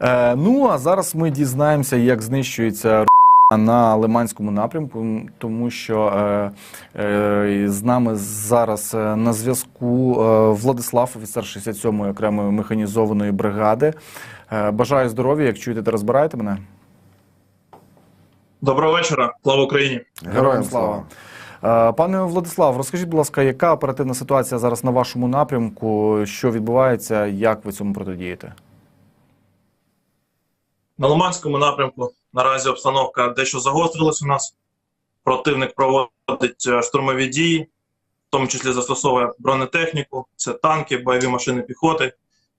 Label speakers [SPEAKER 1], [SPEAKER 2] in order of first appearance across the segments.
[SPEAKER 1] Е, ну а зараз ми дізнаємося, як знищується на Лиманському напрямку, тому що е, е, з нами зараз е, на зв'язку е, Владислав, офіцер 67-ї окремої механізованої бригади. Е, бажаю здоров'я, як чуєте та розбираєте мене.
[SPEAKER 2] Доброго вечора, слава Україні.
[SPEAKER 1] Героям слава. Е, Пане Владислав, розкажіть, будь ласка, яка оперативна ситуація зараз на вашому напрямку? Що відбувається? Як ви цьому протидієте?
[SPEAKER 2] На Лиманському напрямку наразі обстановка дещо загострилась у нас. Противник проводить е, штурмові дії, в тому числі застосовує бронетехніку, це танки, бойові машини піхоти.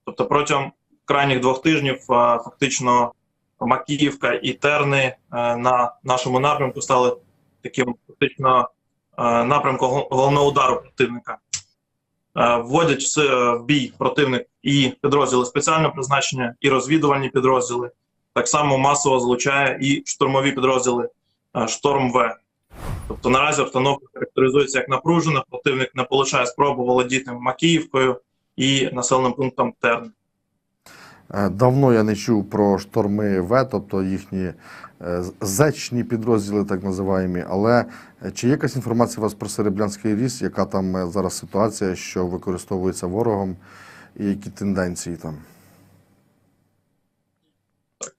[SPEAKER 2] Тобто протягом крайніх двох тижнів е, фактично Макіївка і Терни е, на нашому напрямку стали таким фактично напрямком головного удару противника. Вводять в бій противник і підрозділи спеціального призначення, і розвідувальні підрозділи. Так само масово залучає і штурмові підрозділи Шторм В. Тобто наразі обстановка характеризується як напружена, противник не полишає спробу володіти Макіївкою і населеним пунктом Терн.
[SPEAKER 3] Е, Давно я не чув про шторми В, тобто їхні е, зечні підрозділи, так називаємо. Але е, чи є якась інформація у вас про Серебрянський ліс, яка там зараз ситуація, що використовується ворогом, і які тенденції там?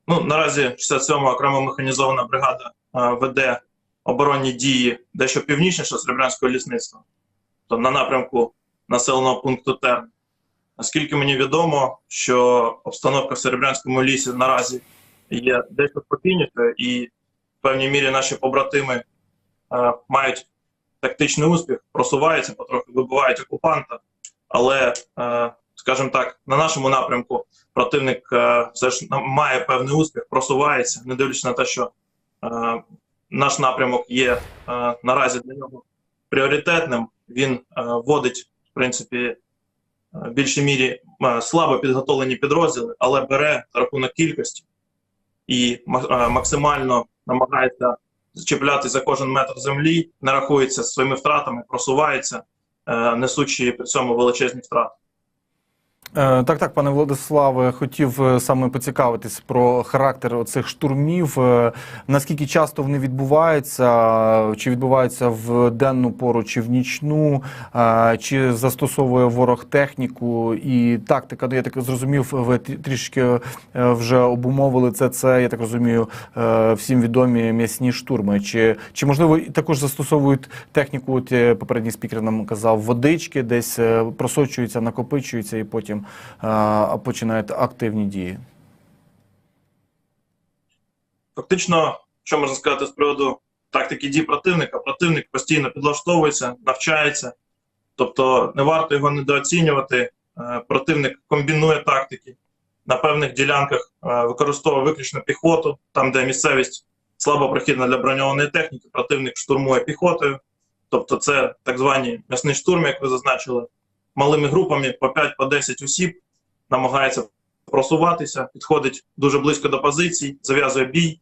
[SPEAKER 2] Ну, наразі 67-ма окрема механізована бригада е, веде оборонні дії дещо північніше Серебрянського лісництва, то на напрямку населеного пункту Терн. Наскільки мені відомо, що обстановка в Серебрянському лісі наразі є дещо спокійнішою, і в певній мірі наші побратими е, мають тактичний успіх, просуваються потрохи, вибивають окупанта, але, е, скажімо так, на нашому напрямку противник е, все ж має певний успіх, просувається, не дивлячись на те, що е, наш напрямок є е, наразі для нього пріоритетним. Він вводить, в принципі, в більшій мірі слабо підготовлені підрозділи, але бере рахунок кількості і максимально намагається зачіпляти за кожен метр землі, не рахується своїми втратами, просувається, несучи при цьому величезні втрати.
[SPEAKER 1] Е, Так, так, пане Владиславе, хотів е, саме поцікавитись про характер цих штурмів. Е, Наскільки часто вони відбуваються? Чи відбуваються в денну пору, чи в нічну, чи застосовує ворог техніку і тактика? Ну, я так зрозумів, ви трішки вже обумовили це. Це я так розумію, всім відомі м'ясні штурми. Чи, чи можливо також застосовують техніку? От попередній спікер нам казав, водички десь просочуються, накопичуються і потім е, починають активні дії.
[SPEAKER 2] Фактично, що можна сказати з приводу тактики дій противника, противник постійно підлаштовується, навчається, тобто не варто його недооцінювати. Е, Противник комбінує тактики. На певних ділянках е, використовує виключно піхоту, там, де місцевість слабо прохідна для броньованої техніки, противник штурмує піхотою. Тобто, це так звані м'ясний штурм, як ви зазначили, малими групами по 5-10 осіб, намагається просуватися, підходить дуже близько до позицій, зав'язує бій.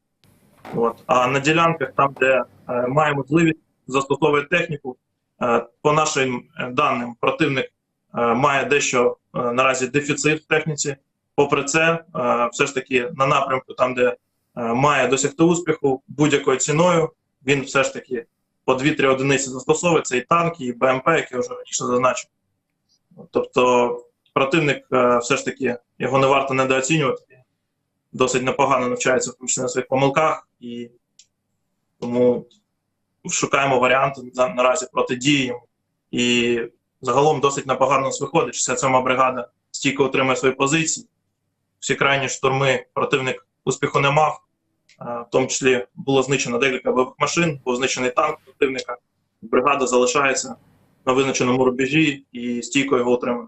[SPEAKER 2] От. А на ділянках, там, де е, має можливість, застосовує техніку. Е, по нашим е, даним, противник е, має дещо е, наразі дефіцит в техніці. Попри це, е, все ж таки на напрямку, там, де е, має досягти успіху будь-якою ціною, він все ж таки по 2-3 одиниці застосовує це і танки, і БМП, які я вже раніше зазначив. Тобто противник е, все ж таки його не варто недооцінювати. Досить непогано навчається на своїх помилках, і тому шукаємо варіанти наразі протидії. І загалом досить непогано нас виходить. 67 бригада стійко утримує свої позиції. Всі крайні штурми противник успіху не мав. Е, В тому числі було знищено декілька бойових машин, був знищений танк противника. Бригада залишається на визначеному рубежі і стійко його утримує.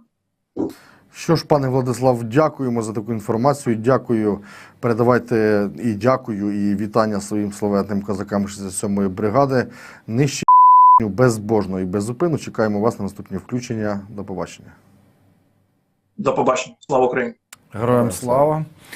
[SPEAKER 3] Що ж, пане Владислав, дякуємо за таку інформацію. Дякую. Передавайте і дякую, і вітання своїм славетним козакам 67-ї бригади. Нижче безбожно і без зупину. Чекаємо вас на наступні включення. До побачення.
[SPEAKER 2] До побачення. Слава Україні!
[SPEAKER 1] Героям слава!